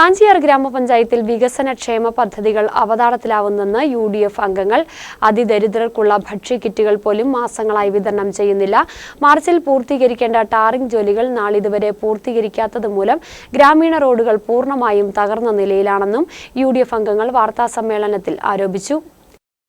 കാഞ്ചിയാർ ഗ്രാമപഞ്ചായത്തിൽ വികസന ക്ഷേമ പദ്ധതികൾ അവതാളത്തിലാവുന്നെന്ന് യു ഡി എഫ് അംഗങ്ങൾ. അതിദരിദ്രർക്കുള്ള ഭക്ഷ്യക്കിറ്റുകൾ പോലും മാസങ്ങളായി വിതരണം ചെയ്യുന്നില്ല. മാർച്ചിൽ പൂർത്തീകരിക്കേണ്ട ടാറിംഗ് ജോലികൾ നാളിതുവരെ പൂർത്തീകരിക്കാത്തത് മൂലം ഗ്രാമീണ റോഡുകൾ പൂർണമായും തകർന്ന നിലയിലാണെന്നും യു ഡി എഫ് അംഗങ്ങൾ വാർത്താസമ്മേളനത്തിൽ ആരോപിച്ചു.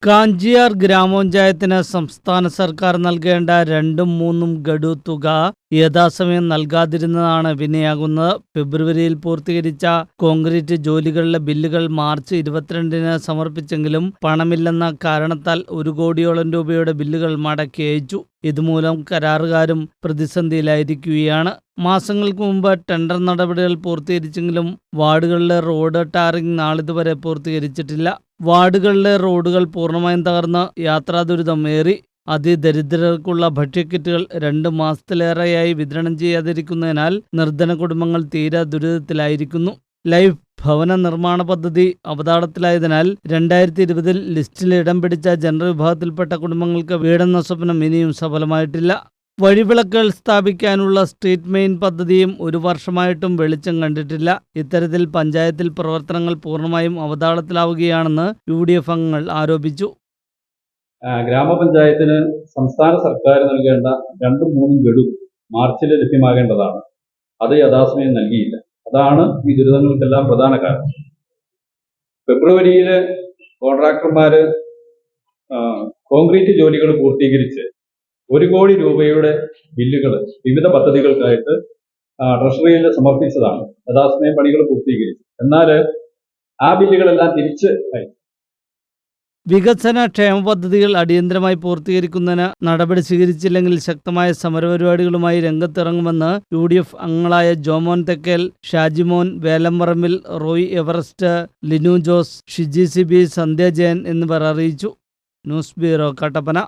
കാഞ്ചിയാർ ഗ്രാമപഞ്ചായത്തിന് സംസ്ഥാന സർക്കാർ നൽകേണ്ട രണ്ടും മൂന്നും ഗഡു തുക യഥാസമയം നൽകാതിരുന്നതാണ് വിനയാകുന്നത്. ഫെബ്രുവരിയിൽ പൂർത്തീകരിച്ച കോൺക്രീറ്റ് ജോലികളിലെ ബില്ലുകൾ മാർച്ച് ഇരുപത്തിരണ്ടിന് സമർപ്പിച്ചെങ്കിലും പണമില്ലെന്ന കാരണത്താൽ ഒരു കോടിയോളം രൂപയുടെ ബില്ലുകൾ മടക്കി അയച്ചു. ഇതുമൂലം കരാറുകാരും പ്രതിസന്ധിയിലായിരിക്കുകയാണ്. മാസങ്ങൾക്ക് മുമ്പ് ടെൻഡർ നടപടികൾ പൂർത്തീകരിച്ചെങ്കിലും വാർഡുകളിലെ റോഡ് ടാറിംഗ് നാളിതുവരെ പൂർത്തീകരിച്ചിട്ടില്ല. വാർഡുകളിലെ റോഡുകൾ പൂർണമായും തകർന്ന് യാത്രാ ദുരിതം ഏറി. അതിദരിദ്രർക്കുള്ള ഭക്ഷ്യക്കിറ്റുകൾ രണ്ട് മാസത്തിലേറെയായി വിതരണം ചെയ്യാതിരിക്കുന്നതിനാൽ നിർധന കുടുംബങ്ങൾ തീരെ ദുരിതത്തിലായിരിക്കുന്നു. ലൈഫ് ഭവന നിർമ്മാണ പദ്ധതി അവതാളത്തിലായതിനാൽ രണ്ടായിരത്തി ഇരുപതിൽ ലിസ്റ്റിൽ ഇടം പിടിച്ച ജനറൽ വിഭാഗത്തിൽപ്പെട്ട കുടുംബങ്ങൾക്ക് വീടെന്ന സ്വപ്നം ഇനിയും സഫലമായിട്ടില്ല. വഴിവിളക്കുകൾ സ്ഥാപിക്കാനുള്ള സ്ട്രീറ്റ് മെയിൻ പദ്ധതിയും ഒരു വർഷമായിട്ടും വെളിച്ചം കണ്ടിട്ടില്ല. ഇത്തരത്തിൽ പഞ്ചായത്തിൽ പ്രവർത്തനങ്ങൾ പൂർണമായും അവതാളത്തിലാവുകയാണെന്ന് യു അംഗങ്ങൾ ആരോപിച്ചു. ഗ്രാമപഞ്ചായത്തിന് സംസ്ഥാന സർക്കാർ നൽകേണ്ട രണ്ടും മൂന്നും ഗഡു മാർച്ചിൽ ലഭ്യമാകേണ്ടതാണ്. അത് യഥാസമയം നൽകിയില്ല. അതാണ് ഈ ദുരിതങ്ങൾക്കെല്ലാം പ്രധാന കാരണം. ഫെബ്രുവരിയിൽ കോൺട്രാക്ടർമാർ കോൺക്രീറ്റ് ജോലികൾ പൂർത്തീകരിച്ച് ഒരു കോടി രൂപയുടെ ബില്ലുകൾ വിവിധ പദ്ധതികൾക്കായിട്ട് ട്രഷറിയിൽ സമർപ്പിച്ചതാണ്. യഥാസമയം പണികൾ പൂർത്തീകരിച്ചു. എന്നാൽ ആ ബില്ലുകളെല്ലാം തിരിച്ച് അയച്ചു. വികസന ക്ഷേമ പദ്ധതികൾ അടിയന്തരമായി പൂർത്തീകരിക്കുന്നതിന് നടപടി സ്വീകരിച്ചില്ലെങ്കിൽ ശക്തമായ സമരപരിപാടികളുമായി രംഗത്തിറങ്ങുമെന്ന് യു ഡി എഫ് അംഗങ്ങളായ ജോമോൻ തെക്കേൽ ഷാജിമോൻ വേലമ്പറമ്പിൽ റോയ് എവറസ്റ്റ് ലിനു ജോസ് ഷിജി സിബി സന്ധ്യ ജയൻ എന്നിവർ അറിയിച്ചു. News bureau Kattappana.